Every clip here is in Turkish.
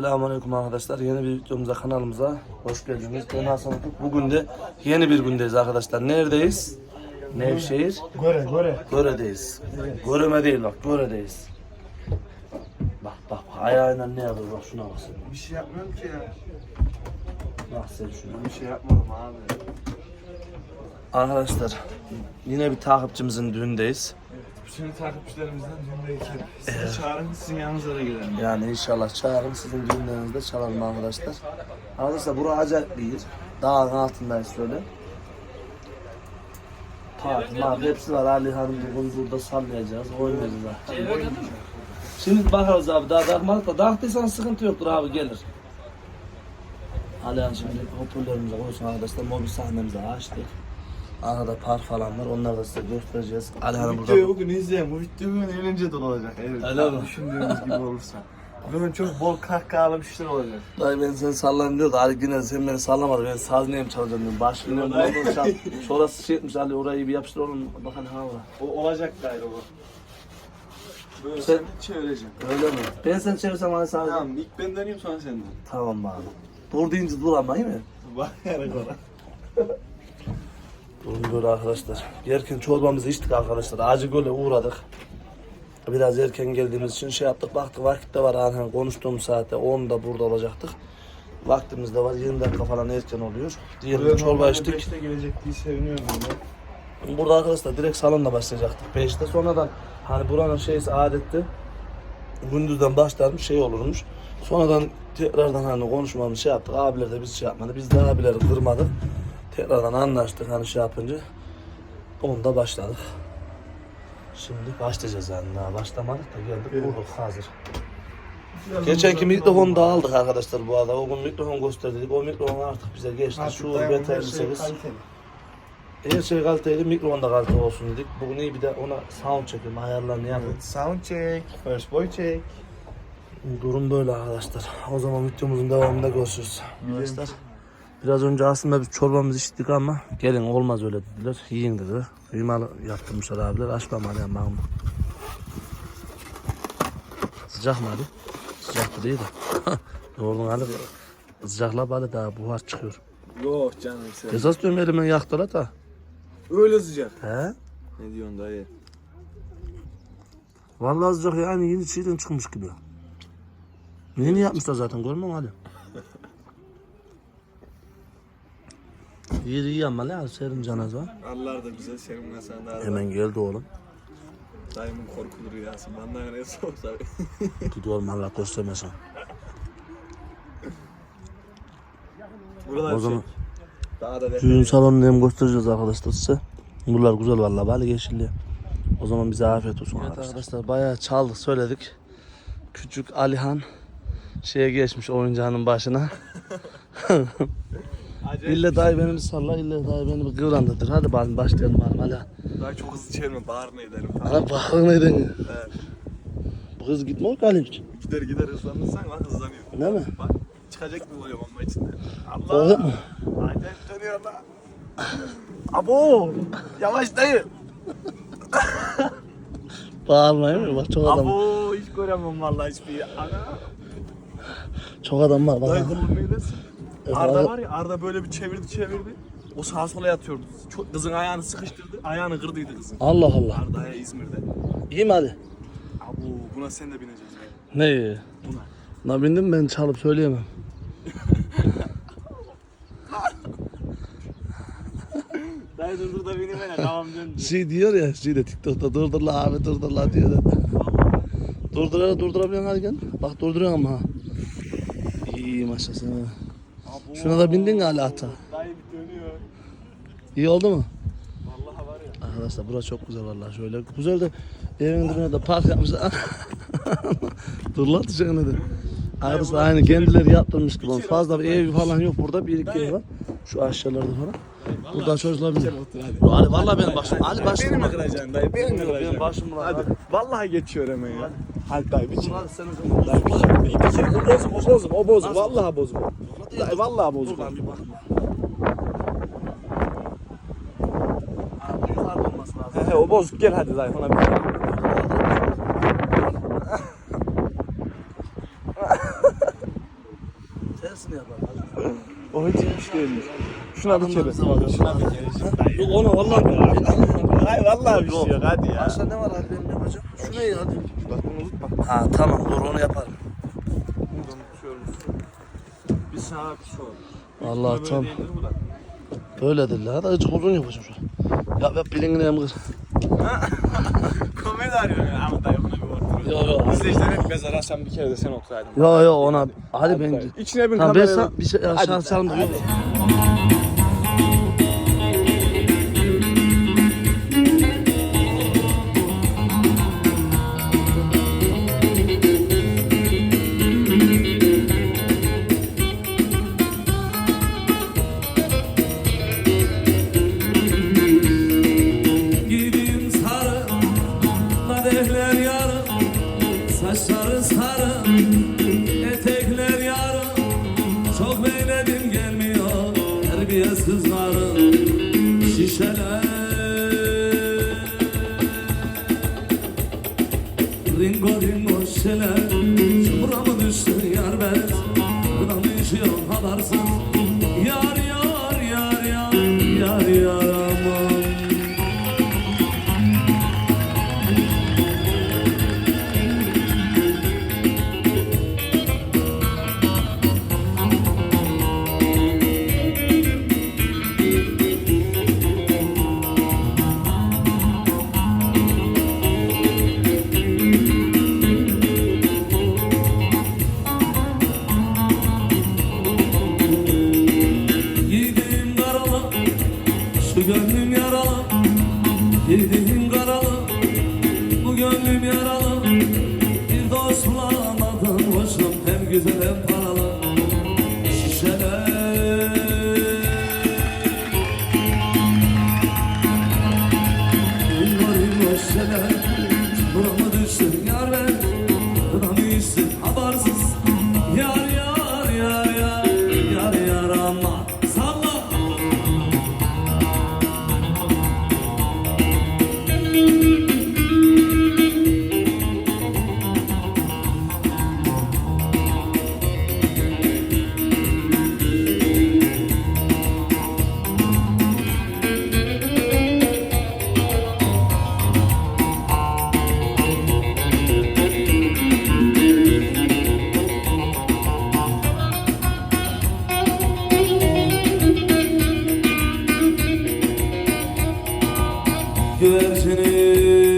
Selamünaleyküm arkadaşlar. Yeni bir videomuza kanalımıza hoş geldiniz. Ben Hasan Ufuk. Bugün de yeni bir gündeyiz arkadaşlar. Neredeyiz? Nevşehir. Göre göre. Göre'deyiz. Göreme değil bak, Göre'deyiz. Bak bak ayağıyla ne yapıyor bak şuna bak sen. Bir şey yapmıyorum ki ya. Bak sen şuna. Bir şey yapmadım abi. Arkadaşlar yine bir takipçimizin düğündeyiz. Bütün takipçilerimizden düğündeyken sizi çağırın sizin yanınıza da gidelim. Yani inşallah çağırın sizin düğünlerinizde çalalım arkadaşlar. Arkadaşlar bura acayip bir yer. Dağın altındayız şöyle. Park, mark hepsi var. Ali Hanım bugün burada sallayacağız, oynayacağız. Şimdi bakarız abi daha takmadık da taktıysan sıkıntı yoktur abi gelir. Ali Han şimdi hoparlörümüze koysun arkadaşlar mobil sahnemizi açtık. Arkada park falan var onları da size göstereceğiz. Ali Hanım Bu burada videoyu bugün izleyin. Bu video bugün eğlence dolu olacak. Evet. Öyle mi? Düşündüğünüz gibi olursa. Bugün çok bol kahkahalı bir şeyler olacak. Dayı ben seni sallarım diyor da Ali yine sen beni sallamadın. Ben saz neyim çalacağım diyorum. Baş biliyorum. Dayı. Oradan çal. Şurası şey etmiş Ali orayı bir yapıştır oğlum. Bakın ha var. O olacak gayrı o. Böyle Sen- sen çevireceğim. Öyle mi? Ben seni çevirsem Ali sağ Tamam ilk ben döneyim sonra sen dön. Tamam abi. Dur deyince dur ama iyi mi? Bak yere Durun böyle arkadaşlar. Yerken çorbamızı içtik arkadaşlar. Acı Göl'e uğradık. Biraz erken geldiğimiz için şey yaptık. Baktık vakit de var. Hani konuştuğumuz saatte 10'da burada olacaktık. Vaktimiz de var. 20 dakika falan erken oluyor. Diyelim çorba içtik. 5'te gelecek diye seviniyorum ben. Burada arkadaşlar direkt salonla başlayacaktık 5'te. Sonradan hani buranın şeysi adetti. Gündüzden başlarmış şey olurmuş. Sonradan tekrardan hani konuşmamız şey yaptık. Abiler de biz şey yapmadı. Biz de abileri kırmadık. Tekrardan anlaştık hani şey yapınca. Onda başladık. Şimdi başlayacağız yani daha başlamadık da geldik bulduk hazır. Geçenki mikrofonu da aldık arkadaşlar bu arada. O gün mikrofon gösterdik. O mikrofon artık bize geçti. Artık Şu beter şey 8. kaliteli. Her şey kaliteli, mikrofon da kaliteli olsun dedik. Bugün iyi bir de ona sound çekiyorum, ayarlarını yapıp. Evet, sound check, first boy check. Durum böyle arkadaşlar. O zaman videomuzun devamında görüşürüz. Arkadaşlar biraz önce aslında biz çorbamızı içtik ama gelin olmaz öyle dediler. Yiyin dedi. Kıymalı yaptırmışlar abiler. Açmam hadi yani bakma. Sıcak mı hadi? Sıcak değil de. Yoğurdun hadi. Sıcakla bari daha buhar çıkıyor. Yok canım sen. Esas diyorum elimden yaktı la da. Öyle sıcak. He? Ne diyorsun dayı? Vallahi sıcak yani yeni çiğden çıkmış gibi. Yeni yapmışlar zaten görmüyor musun. İyi iyi ama ne serin canaz var. Allah da bize senin mesela Hemen geldi oğlum. Dayımın korkulu rüyası. Benden ne soğuksa. Gidiyorum Allah göstermesin. Buralar O zaman Daha da düğün salonunu hem göstereceğiz arkadaşlar size. Bunlar güzel vallahi bari yeşilli. O zaman bize afiyet olsun arkadaşlar. arkadaşlar bayağı çaldık söyledik. Küçük Alihan şeye geçmiş oyuncağının başına. İlle dayı beni bir salla, ille dayı beni bir kıvrandırdır. Hadi bakalım başlayalım bakalım Alihan. Daha çok hızlı çevirme. Bağır ne ederim. Ana bakın neden? Evet. Bu kız gitmiyor ki Halimciğim. Gider gider hızlanırsan lan hızlanıyor. Değil mi? Bak çıkacak mı oluyor bomba içinde? Allah. mi? Acayip dönüyor lan. Abo. Yavaş dayı. Bağırmayın mı? Bak çok adam, Abo hiç göremem vallahi hiçbir. Ana. çok adam var. Dayı kılın neydesin? Arda var ya Arda böyle bir çevirdi çevirdi. O sağa sola yatıyordu. Çok, kızın ayağını sıkıştırdı. Ayağını kırdıydı kızın. Allah Allah. Arda'ya İzmir'de. İyi mi Ali? Abo buna sen de bineceksin. Ne? Buna. Na bindim ben çalıp söyleyemem. Dayı dur dur da bineyim hele tamam dön. Şey diyor ya, şey de TikTok'ta durdur la abi durdur la diyor da. Durdurana durdurabiliyorsun hadi gel. Bak durduruyorsun ama ha. İyi maşallah. Şuna da bindin hala ata? Dayı bir dönüyor. İyi oldu mu? Vallahi var ya. Arkadaşlar burası çok güzel vallahi şöyle. Güzel de evin dibine de park yapmışlar. Dur lan dışarı de. Arkadaşlar aynı kendileri yaptırmış gibi. Fazla bir ev falan yok burada. Bir iki ev var. Şu aşağılarda falan. Burada çocuklar bilir. Ali vallahi benim başım. Ali başım. Beni mi kıracaksın dayı? Beni mi kıracaksın? Benim başım var. Hadi. Vallahi geçiyor hemen ya. Hadi dayı sen Dayı çek. Bir çek. O bozuk, o bozuk, o bozuk. Vallahi Dayı vallahi bozuk. Buradan bir bakma. Abi yukarıda olması lazım. He he o bozuk. Gel hadi dayı ona bir tersini yapalım. O hiç hiç değilmiş. Şuna bir kere. Şuna bir kere. Yok onu vallahi Hayır vallahi bir şey yok hadi ya. Başka ne var hadi benim yapacağım? Şu ne ya? Bak bunu unutma. Ha tamam dur onu yaparım. Buradan tutuyoruz. Böyle tamam. değildir bu da. Böyledir la. Hadi azıcık uzun yapacağım şu. Yap yap bilingini hem kır. Komedi arıyor ya ama bir orta. Yok yok. İzleyiciler hep mezara sen bir kere de sen oturaydın. Yok yok ona. Hadi ben. dayı. İçine bin Tamam ben sana bir şey Hadi şans çalım da dayı, yok. Giydiğim karalı, bu gönlüm yaralı. Bir dost bulamadım hoşum hem güzel hem paralı Güvercinim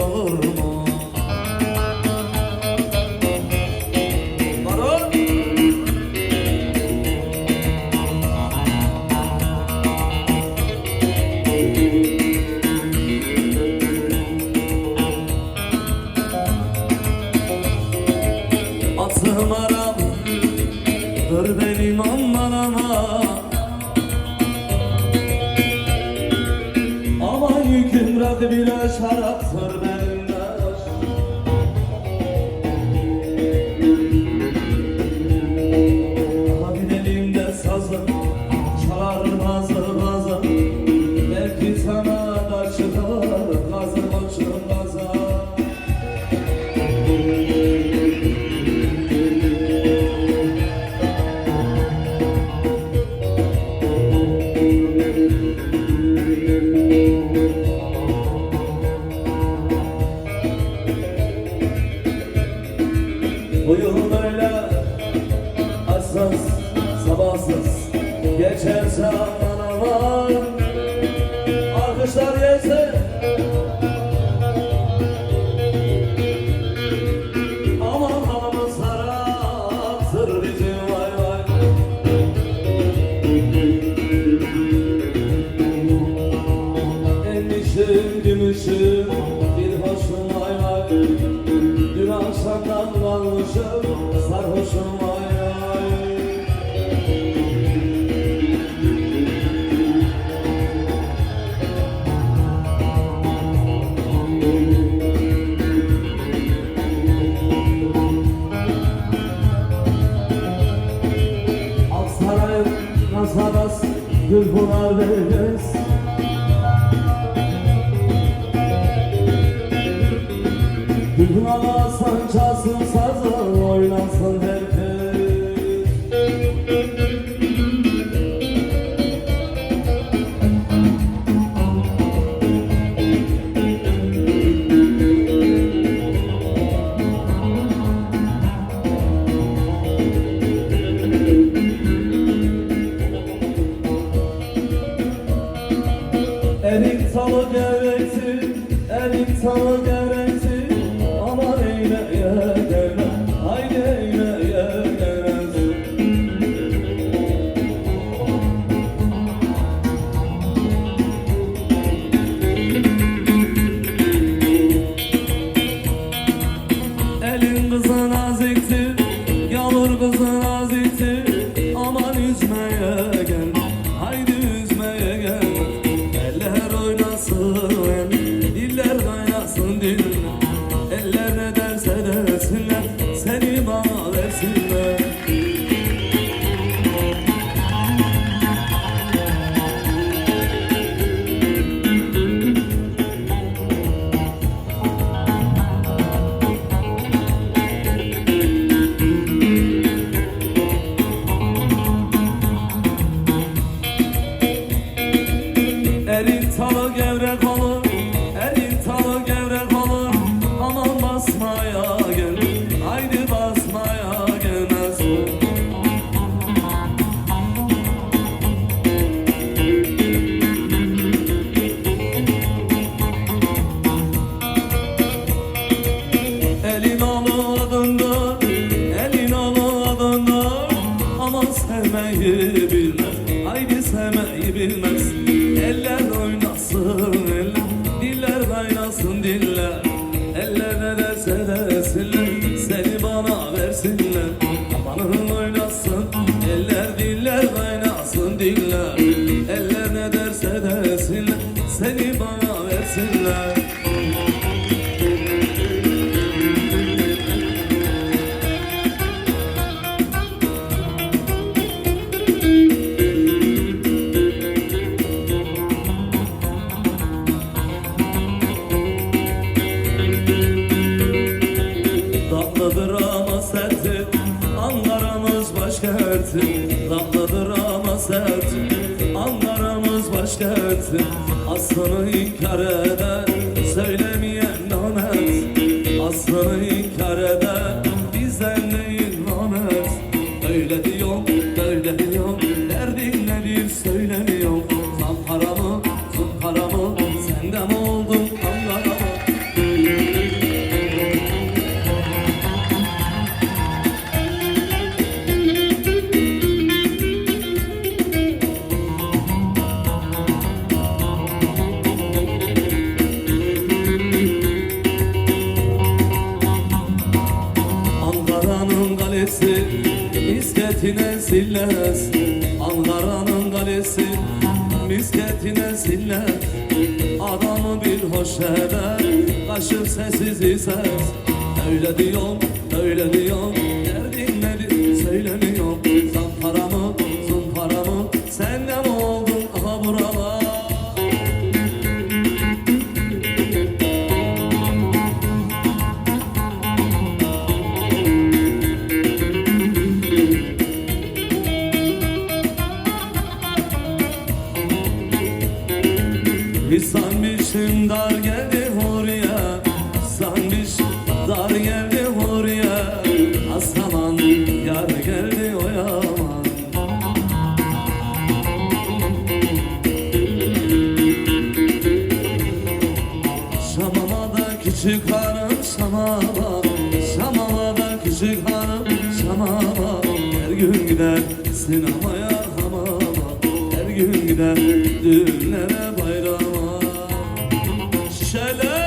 Oh. Rakı bile şaraptır benimle. Hadi elimde sazım Çalar bazı bazı. Belki sana da çıkar Kazım uçum baza. Bu Aras Aras Gülpınar Deniz Gülpınar all of them. sevmeyi bilmez. Haydi sevmeyi bilmez. Eller Ahmet'im Aslanı inkar eder Söylemeyen namet Aslanı inkar eder Bizden neyin namet Öyle değil. kalesi Misketine silles Ankara'nın kalesi Misketine silles Adamı bir hoş eder Kaşık sessiz ise Öyle diyor, öyle diyor küçük hanım Şamama Her gün gider. Sinemaya hamama Her gün gider. Düğünlere bayrama. Şişeler